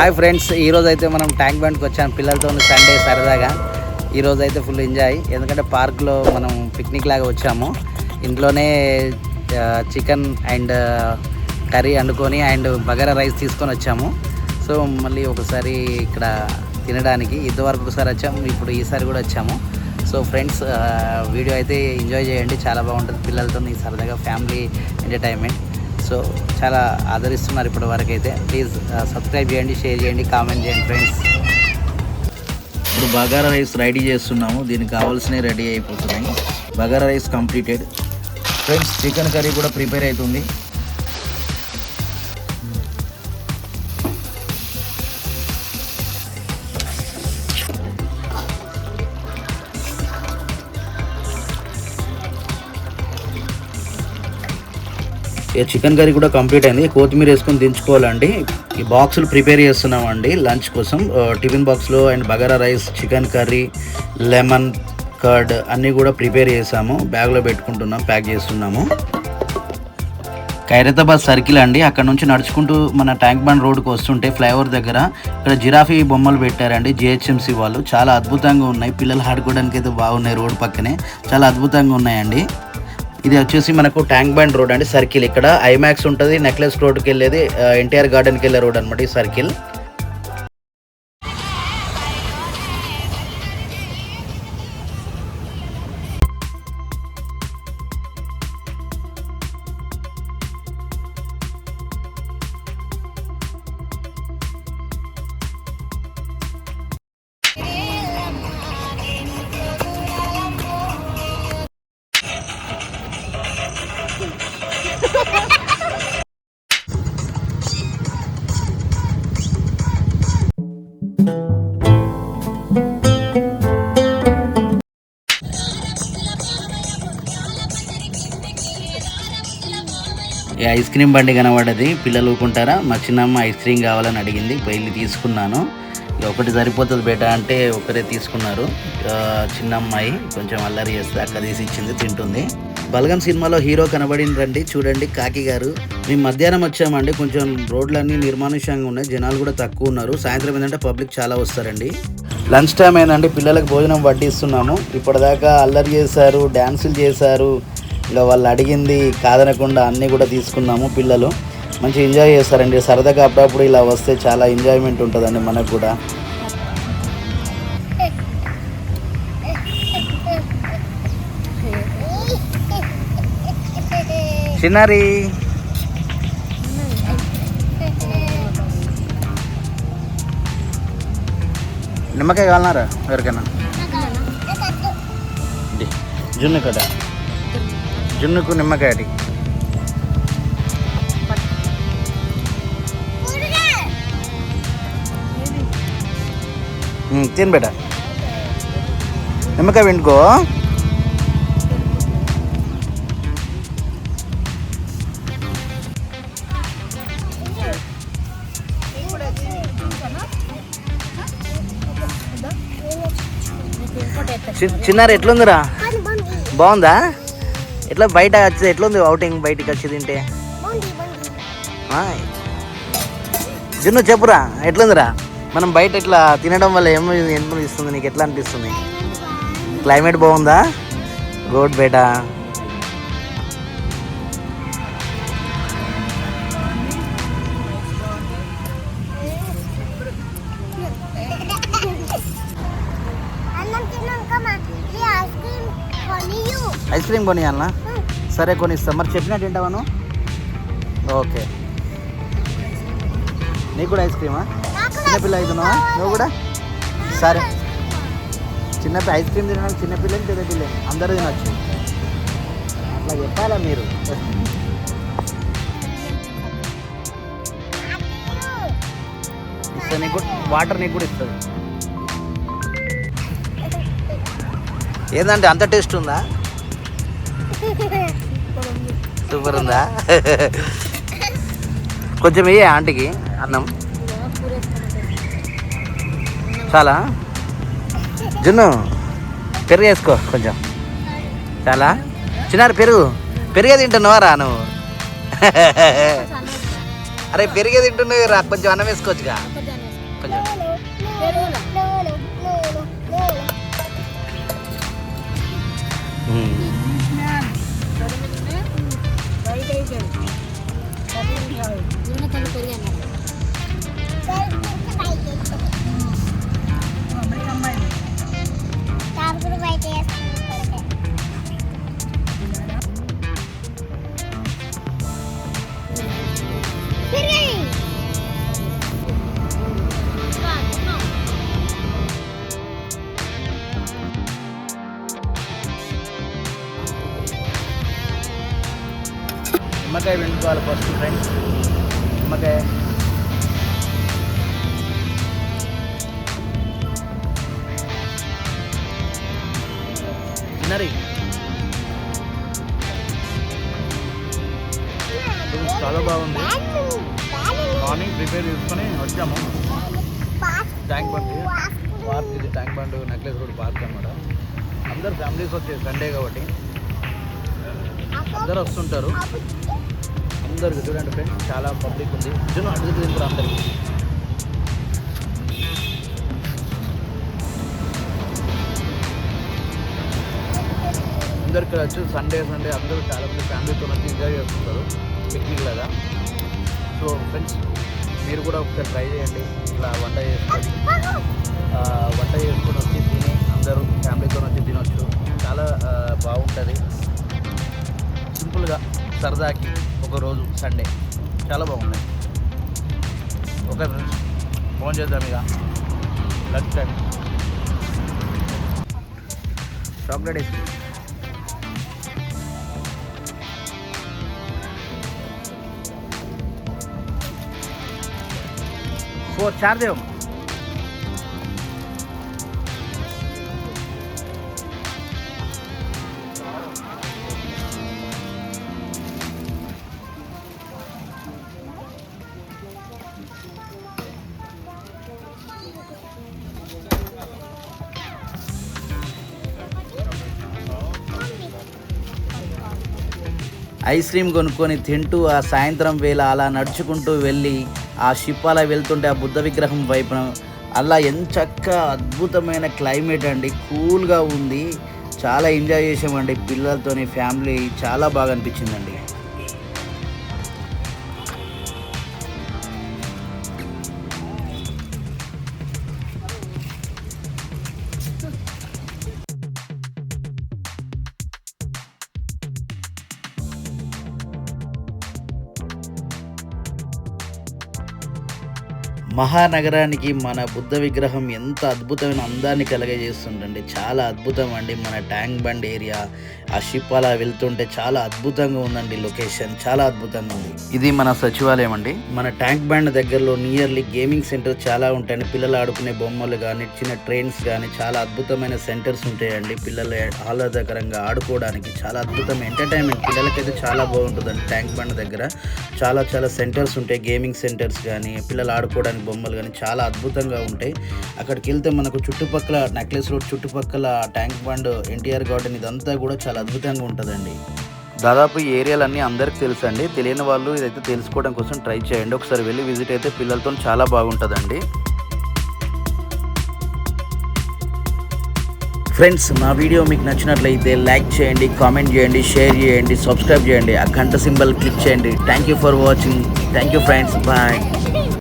Hi friends ఈరోజు అయితే మనం ట్యాంక్ బండ్కి వచ్చాం. పిల్లలతో సండే సరదాగా. ఈరోజు అయితే ఫుల్ ఎంజాయ్ ఎందుకంటే పార్క్లో మనం పిక్నిక్ లాగా వచ్చాము. ఇంట్లోనే చికెన్ అండ్ కర్రీ వండుకొని అండ్ బగారా రైస్ తీసుకొని వచ్చాము. సో మళ్ళీ ఒకసారి ఇక్కడ తినడానికి ఇంతవరకు ఒకసారి వచ్చాము. ఇప్పుడు ఈసారి కూడా వచ్చాము. సో ఫ్రెండ్స్ వీడియో అయితే ఎంజాయ్ చేయండి. చాలా బాగుంటుంది. పిల్లలతో సరదాగా ఫ్యామిలీ ఎంటర్టైన్మెంట్ సో చాలా ఆదరిస్తున్నారు ఇప్పటి వరకు అయితే ప్లీజ్ సబ్స్క్రైబ్ చేయండి షేర్ చేయండి కామెంట్ చేయండి ఫ్రెండ్స్ ఇప్పుడు బగారా రైస్ రెడీ చేస్తున్నాము. దీనికి కావాల్సినవి రెడీ అయిపోతున్నాయి. Bagara rice completed. Friends chicken curry కూడా ప్రిపేర్ అవుతుంది. ఇక చికెన్ కర్రీ కూడా కంప్లీట్ అయింది. కొత్తిమీర వేసుకొని దించుకోవాలండి. ఈ బాక్సులు ప్రిపేర్ చేస్తున్నామండి లంచ్ కోసం. టిఫిన్ బాక్స్లో and bagara rice chicken curry lemon curd అన్నీ కూడా ప్రిపేర్ చేసాము. బ్యాగ్లో పెట్టుకుంటున్నాం ప్యాక్ చేస్తున్నాము. ఖైరతాబాద్ సర్కిల్ అండి. అక్కడ నుంచి నడుచుకుంటూ మన ట్యాంక్ బండ్ రోడ్కి వస్తుంటే ఫ్లైఓవర్ దగ్గర ఇక్కడ జిరాఫీ బొమ్మలు పెట్టారండి జిహెచ్ఎంసీ వాళ్ళు. చాలా అద్భుతంగా ఉన్నాయి. పిల్లలు ఆడుకోవడానికి అయితే బాగున్నాయి రోడ్ పక్కనే. చాలా అద్భుతంగా ఉన్నాయండి. ఇది వచ్చేసి మనకు ట్యాంక్ బ్యాండ్ రోడ్ అండి సర్కిల్. ఇక్కడ ఐమాక్స్ ఉంటుంది నెక్లెస్ రోడ్కి వెళ్ళేది ఎన్టీఆర్ గార్డెన్కి వెళ్ళే రోడ్ అనమాట ఈ సర్కిల్. ఐస్ క్రీమ్ బండి కనబడ్డది. పిల్లలు ఊకుంటారా మా చిన్నమ్మ ఐస్ క్రీమ్ కావాలని అడిగింది. వెళ్ళి తీసుకున్నాను. ఒకటి సరిపోతుంది బేట అంటే ఒకరే తీసుకున్నారు. చిన్న అమ్మాయి కొంచెం అల్లరి చేస్తే అక్క తీసి ఇచ్చింది తింటుంది. బలగం సినిమాలో హీరో కనబడిండ్రండి. చూడండి కాకి గారు. మేము మధ్యాహ్నం వచ్చామండి. కొంచెం రోడ్లన్నీ నిర్మానుష్యంగా ఉన్నాయి. జనాలు కూడా తక్కువ ఉన్నారు. సాయంత్రం ఏంటంటే పబ్లిక్ చాలా వస్తారండి. లంచ్ టైం ఏంటంటే పిల్లలకు భోజనం వడ్డిస్తున్నాము. ఇప్పటిదాకా అల్లరి చేశారు డ్యాన్సులు చేశారు. ఇంకా వాళ్ళు అడిగింది కాదనకుండా అన్నీ కూడా తీసుకున్నాము పిల్లలు. మంచి ఎంజాయ్ చేస్తారండి. సరదాగా అప్పుడప్పుడు ఇలా వస్తే చాలా ఎంజాయ్మెంట్ ఉంటుందండి మనకు కూడా. చిన్నారి. నిమ్మకాయ కావాలన్నారా? ఎవరికైనా? జున్ను కదా జున్నుకు నిమ్మకాయ తిను బేట నిమ్మకాయ వెండుకో చి- ఎట్లుందిరా? బాగుందా? ఎట్లా బయట వచ్చి ఎట్లుంది అవుటింగ్ బయటికి వచ్చి తింటే? జున్ను చెప్పురా ఎట్లుందిరా? మనం బయట ఇట్లా తినడం వల్ల ఏం ఇస్తుంది నీకు? ఎట్లా అనిపిస్తుంది? క్లైమేట్ బాగుందా? గుడ్ బేటా ఐస్ క్రీమ్ కొనియాలనా? సరే కొనిస్తా. మరి చెప్పినట్టు తింటావాను ఓకే. నీకు కూడా ఐస్ క్రీమా చిన్నపిల్ల అవుతున్నావా నువ్వు కూడా? సరే. చిన్నపిల్ల ఐస్ క్రీమ్ తినడానికి చిన్నపిల్లని పెద్ద పిల్లని అందరూ తినొచ్చు. అట్లా చెప్పాలా మీరు? ఇస్తే నీకు వాటర్ నీకు కూడా ఇస్తుంది. ఏంటంటే అంత టేస్ట్ ఉందా? సూపర్ ఉందా? కొంచెం వేయ ఆంటీకి అన్నం. చాలా? జున్ను పెరుగు వేసుకో కొంచెం. చాలా? చిన్నారు పెరుగు పెరిగే తింటున్నావా రా నువ్వు? అరే పెరిగే తింటున్నావు రా కొంచెం అన్నం వేసుకోవచ్చుగా. కొంచెం. నిమ్మకాయ వెండుకోవాలి ఫస్ట్ ఫ్రెండ్స్ నిమ్మకాయ. తినరి. చాలా బాగుంది. మార్నింగ్ ప్రిపేర్ చేసుకొని వచ్చాము. Tank bund. పార్క్ ఇది ట్యాంక్ బండ్ నెక్లెస్ కూడా పార్క్ అనమాట అందరు ఫ్యామిలీస్ వచ్చేది సండే కాబట్టి. అందరు వస్తుంటారు. అందరికి చూడండి ఫ్రెండ్స్ చాలా పబ్లిక్ ఉంది. జనం అడుగు తింటారు అందరికి. అందరు ఇక్కడ వచ్చి సండే సండే అందరూ చాలా మంది ఫ్యామిలీతో వచ్చి ఎంజాయ్ చేస్తుంటారు. పిక్నిక్ లాగా. సో ఫ్రెండ్స్ మీరు కూడా ఒకసారి ట్రై చేయండి. ఇట్లా వంట చేసుకోండి వంట చేసుకొని వచ్చి తిని అందరూ ఫ్యామిలీతో వచ్చి తినొచ్చు. చాలా బాగుంటుంది. సింపుల్గా సరదాకి ఒకరోజు సండే. చాలా బాగున్నాయి. ఒక ఫోన్ చేద్దాం ఇక. Lunch time chocolate ice cream for charge ఏమో ఐస్ క్రీమ్ కొనుక్కొని తింటూ ఆ సాయంత్రం వేళ అలా నడుచుకుంటూ వెళ్ళి ఆ షిప్ అలా వెళ్తుంటే ఆ బుద్ధ విగ్రహం వైపున అలా ఎంచక్క అద్భుతమైన క్లైమేట్ అండి. కూల్గా ఉంది. చాలా ఎంజాయ్ చేసామండి పిల్లలతోని ఫ్యామిలీ. చాలా బాగా అనిపించిందండి. మహానగరానికి మన బుద్ధ విగ్రహం ఎంత అద్భుతమైన అందాన్ని కలగజేస్తుందండి. చాలా అద్భుతం అండి మన ట్యాంక్ బండ్ ఏరియా. ఆ షిప్ అలా వెళ్తుంటే చాలా అద్భుతంగా ఉందండి లొకేషన్ చాలా అద్భుతంగా ఉంది. ఇది మన సచివాలయం అండి. మన ట్యాంక్ బండ్ దగ్గరలో నియర్లీ గేమింగ్ సెంటర్ చాలా ఉంటాయండి. పిల్లలు ఆడుకునే బొమ్మలు కానీ చిన్న ట్రైన్స్ కానీ చాలా అద్భుతమైన సెంటర్స్ ఉంటాయండి. పిల్లలు ఆహ్లాదకరంగా ఆడుకోవడానికి చాలా అద్భుతమైన ఎంటర్టైన్మెంట్ పిల్లలకైతే చాలా బాగుంటుందండి ట్యాంక్ బండ్ దగ్గర. చాలా చాలా సెంటర్స్ ఉంటాయి. గేమింగ్ సెంటర్స్ కానీ పిల్లలు ఆడుకోవడానికి బొమ్మలు కానీ చాలా అద్భుతంగా ఉంటాయి. అక్కడికి వెళ్తే మనకు చుట్టుపక్కల నెక్లెస్ రోడ్ చుట్టుపక్కల ట్యాంక్ బండ్ ఎన్టీఆర్ గార్డెన్ ఇదంతా కూడా చాలా అద్భుతంగా ఉంటుందండి. దాదాపు ఈ ఏరియాలన్నీ అందరికి తెలుసు అండి తెలియని వాళ్ళు ఇదైతే తెలుసుకోవడం కోసం ట్రై చేయండి. ఒకసారి వెళ్ళి విజిట్ అయితే పిల్లలతో చాలా బాగుంటుందండి. ఫ్రెండ్స్ నా వీడియో మీకు నచ్చినట్లయితే లైక్ చేయండి కామెంట్ చేయండి షేర్ చేయండి సబ్స్క్రైబ్ చేయండి. ఆ గంట సింబల్ క్లిక్ చేయండి. Thank you for watching thank you friends bye